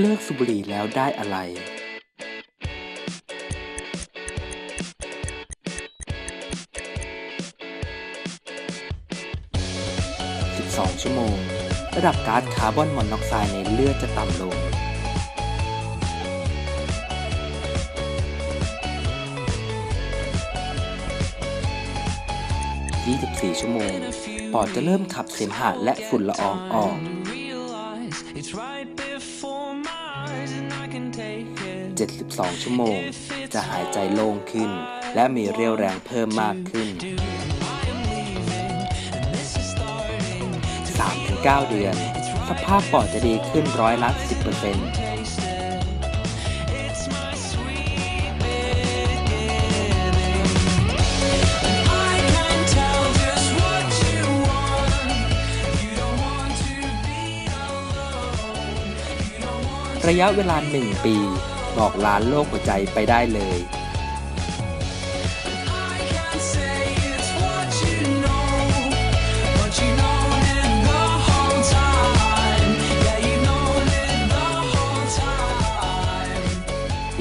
เลิกสูบบุหรี่แล้วได้อะไร 12 ชั่วโมง ระดับก๊าซคาร์บอนมอนอกไซด์ในเลือดจะต่ำลง 24 ชั่วโมง ปอดจะเริ่มขับเสมหะและฝุ่นละอองออก 72 ชั่วโมง จะหายใจโล่งขึ้น และมีเรี่ยวแรงเพิ่มมากขึ้น I am leaving and this is starting. 3-9 เดือน สภาพปอดจะดีขึ้นร้อยละ 10% ระยะเวลา 1 ปี บอกล้านโรคหัวใจไปได้เลย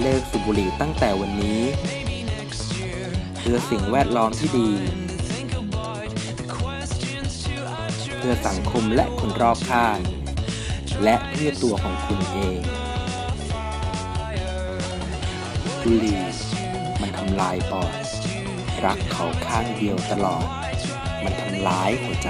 เลิกสูบบุหรี่ตั้งแต่วันนี้เพื่อสิ่งแวดล้อมที่ดี เพื่อสังคมและคนรอบข้าง และเพื่อตัวของคุณเองบุหรี่มันทำลายปอด รักเขาข้างเดียวตลอด มันทำร้ายหัวใจ